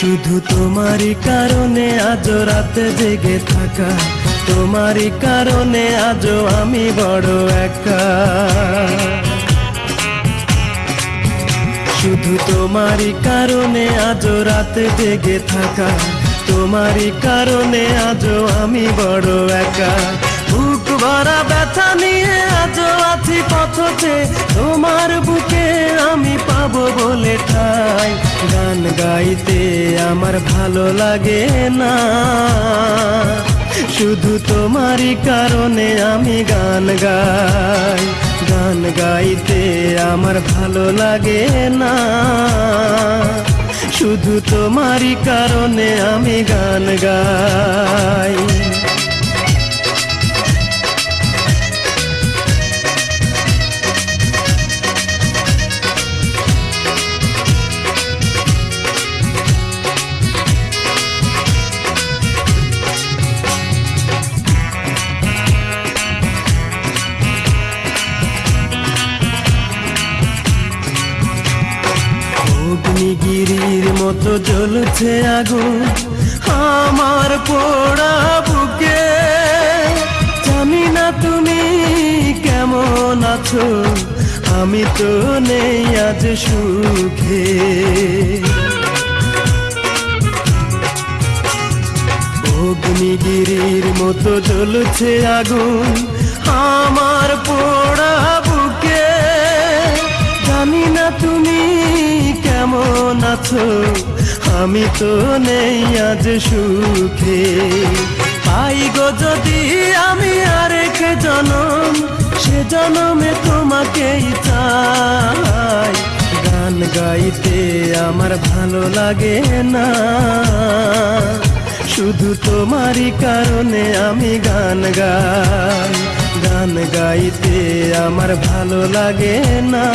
শুধু তোমারই কারণে আজ রাতে জেগে থাকা। তোমারই কারণে আজও আমি বড় একা। শুধু তোমারই কারণে আজ রাতে জেগে থাকা। তোমারই কারণে আজও আমি বড় একা। বুক ভরা ব্যথা নিয়ে আজও আছি পথতে। তোমার বুকে আমি পাবো বলে গান গাইতে আমার ভালো লাগে না। শুধু তোমারই কারণে আমি গান গাই। গান গাইতে আমার ভালো লাগে না। শুধু তোমারই কারণে আমি গান গাই। অগ্নিগিরির মতো জ্বলছে আগুন। আমার পোড়া বুকে। জানি না তুমি কেমন আছো। আমি তো নেই আজ সুখে। অগ্নিগিরির মতো জ্বলছে আগুন। আমার পোড়া কেমন আছো? আমি তো নেই আজ সুখে। পাই গো যদি আমি আরেক জনম, সে জনমে তোমাকেই চাই। গান গাইতে আমার ভালো লাগে না। শুধু তোমারই কারণে আমি গান গাই। গান গাইতে আমার ভালো লাগে না।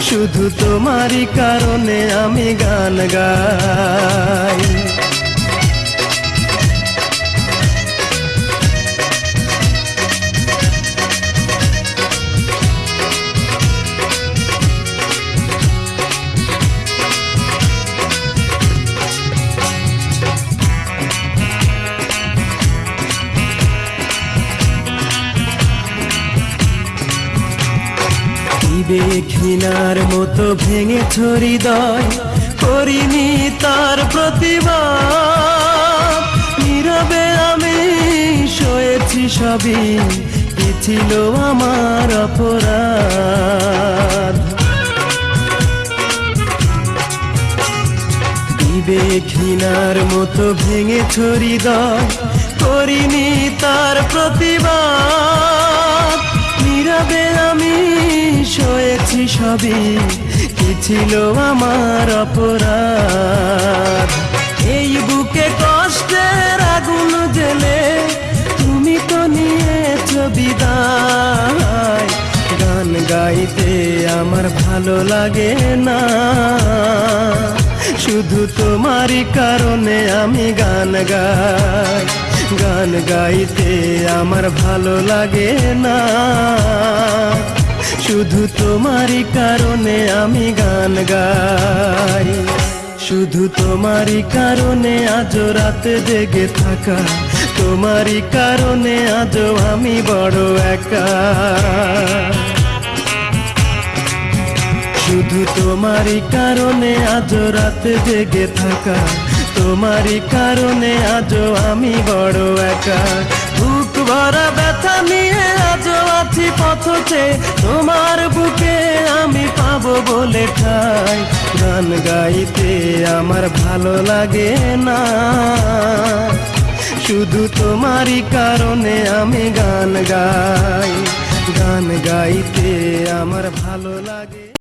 শুধু তোমারই কারণে আমি গান গাই। দিবে ঘৃণার মতো ভেঙে ছড়ি দয় করিনি তার প্রতিবাদ নীরবে আমি সয়েছি সবই কি ছিল আমার অপরাধ। দিবে ঘৃণার মতো ভেঙে ছড়ি দয় করিনি তার প্রতিবাদ নীরবে আমি সয়েছি সবই কি ছিল আমার অপরাধ? এই বুকে কষ্টের আগুন জেলে তুমি তো নিয়েছ বিদায়। গান গাইতে আমার ভালো লাগে না। শুধু তোমারই কারণে আমি গান গাই। গান গাইতে আমার ভালো লাগে না। শুধু তোমারই কারণে আমি গান গাই। শুধু তোমারই কারণে আজ রাতে জেগে থাকা। তোমারই কারণে আজও আমি বড় একা। শুধু তোমারই কারণে আজ রাতে জেগে থাকা। তোমারই কারণে আজও আমি বড় একা। বুক ভরা ব্যথা নিয়ে আজও আছি পথতে। তোমার বুকে আমি পাবো বলে ঠাই। গান গাইতে আমার ভালো লাগে না। শুধু তোমারই কারণে আমি গান গাই। গান গাইতে আমার ভালো লাগে।